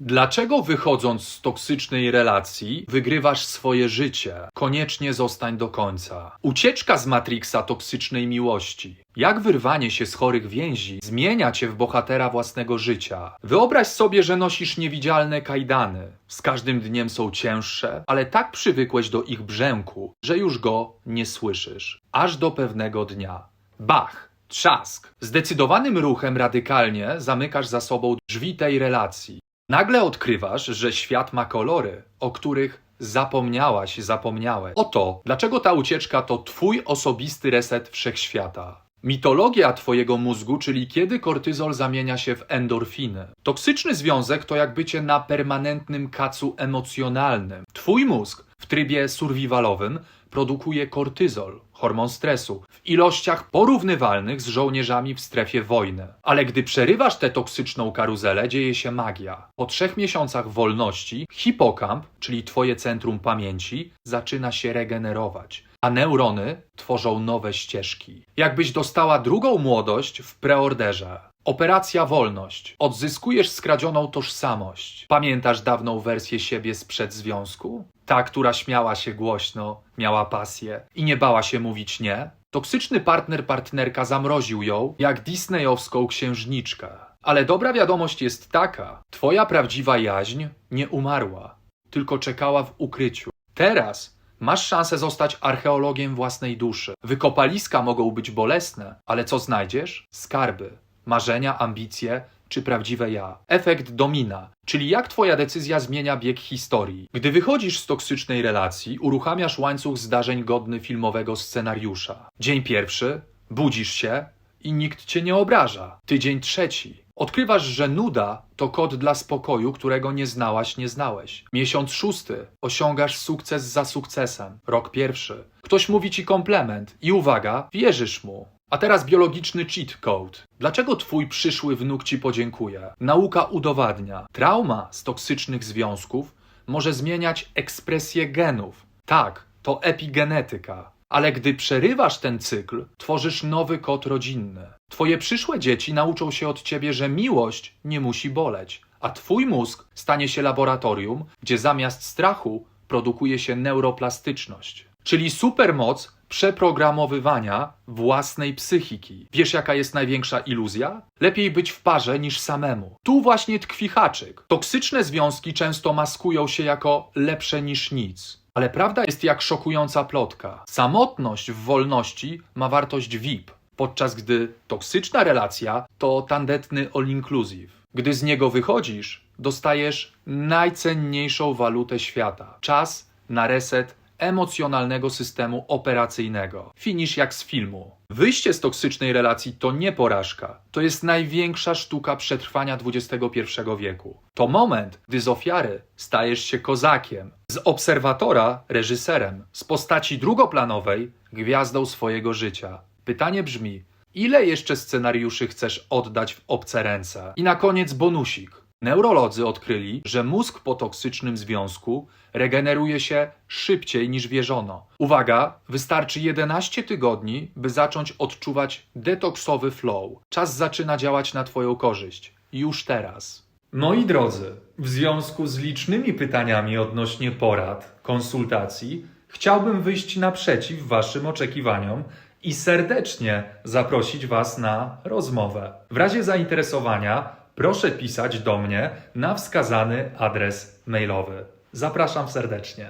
Dlaczego wychodząc z toksycznej relacji wygrywasz swoje życie? Koniecznie zostań do końca. Ucieczka z Matrixa toksycznej miłości. Jak wyrwanie się z chorych więzi zmienia cię w bohatera własnego życia? Wyobraź sobie, że nosisz niewidzialne kajdany. Z każdym dniem są cięższe, ale tak przywykłeś do ich brzęku, że już go nie słyszysz. Aż do pewnego dnia. Bach! Trzask! Zdecydowanym ruchem radykalnie zamykasz za sobą drzwi tej relacji. Nagle odkrywasz, że świat ma kolory, o których zapomniałaś, zapomniałeś. Oto, dlaczego ta ucieczka to twój osobisty reset wszechświata. Mitologia twojego mózgu, czyli kiedy kortyzol zamienia się w endorfiny. Toksyczny związek to jak bycie na permanentnym kacu emocjonalnym. Twój mózg w trybie survivalowym produkuje kortyzol, hormon stresu, w ilościach porównywalnych z żołnierzami w strefie wojny. Ale gdy przerywasz tę toksyczną karuzelę, dzieje się magia. Po trzech miesiącach wolności hipokamp, czyli twoje centrum pamięci, zaczyna się regenerować. A neurony tworzą nowe ścieżki. Jakbyś dostała drugą młodość w preorderze. Operacja Wolność. Odzyskujesz skradzioną tożsamość. Pamiętasz dawną wersję siebie sprzed związku? Ta, która śmiała się głośno, miała pasję i nie bała się mówić nie? Toksyczny partner, partnerka zamroził ją jak disneyowską księżniczkę. Ale dobra wiadomość jest taka: twoja prawdziwa jaźń nie umarła, tylko czekała w ukryciu. Teraz masz szansę zostać archeologiem własnej duszy. Wykopaliska mogą być bolesne, ale co znajdziesz? Skarby marzenia, ambicje czy prawdziwe ja. Efekt domina, czyli jak twoja decyzja zmienia bieg historii. Gdy wychodzisz z toksycznej relacji, uruchamiasz łańcuch zdarzeń godny filmowego scenariusza. Dzień pierwszy, budzisz się i nikt cię nie obraża. Tydzień trzeci. Odkrywasz, że nuda to kod dla spokoju, którego nie znałaś, nie znałeś. Miesiąc szósty. Osiągasz sukces za sukcesem. Rok pierwszy. Ktoś mówi ci komplement i uwaga, wierzysz mu. A teraz biologiczny cheat code. Dlaczego twój przyszły wnuk ci podziękuje? Nauka udowadnia. Trauma z toksycznych związków może zmieniać ekspresję genów. Tak, to epigenetyka. Ale gdy przerywasz ten cykl, tworzysz nowy kod rodzinny. Twoje przyszłe dzieci nauczą się od ciebie, że miłość nie musi boleć, a twój mózg stanie się laboratorium, gdzie zamiast strachu produkuje się neuroplastyczność. Czyli supermoc przeprogramowywania własnej psychiki. Wiesz, jaka jest największa iluzja? Lepiej być w parze niż samemu. Tu właśnie tkwi haczyk. Toksyczne związki często maskują się jako lepsze niż nic. Ale prawda jest jak szokująca plotka. Samotność w wolności ma wartość VIP, podczas gdy toksyczna relacja to tandetny all-inclusive. Gdy z niego wychodzisz, dostajesz najcenniejszą walutę świata czas na reset emocjonalnego systemu operacyjnego. Finisz jak z filmu. Wyjście z toksycznej relacji to nie porażka. To jest największa sztuka przetrwania XXI wieku. To moment, gdy z ofiary stajesz się kozakiem, z obserwatora reżyserem, z postaci drugoplanowej gwiazdą swojego życia. Pytanie brzmi: ile jeszcze scenariuszy chcesz oddać w obce ręce? I na koniec bonusik. Neurolodzy odkryli, że mózg po toksycznym związku regeneruje się szybciej niż wierzono. Uwaga, wystarczy 11 tygodni, by zacząć odczuwać detoksowy flow. Czas zaczyna działać na Twoją korzyść. Już teraz. Moi drodzy, w związku z licznymi pytaniami odnośnie porad, konsultacji, chciałbym wyjść naprzeciw Waszym oczekiwaniom i serdecznie zaprosić Was na rozmowę. W razie zainteresowania proszę pisać do mnie na wskazany adres mailowy. Zapraszam serdecznie.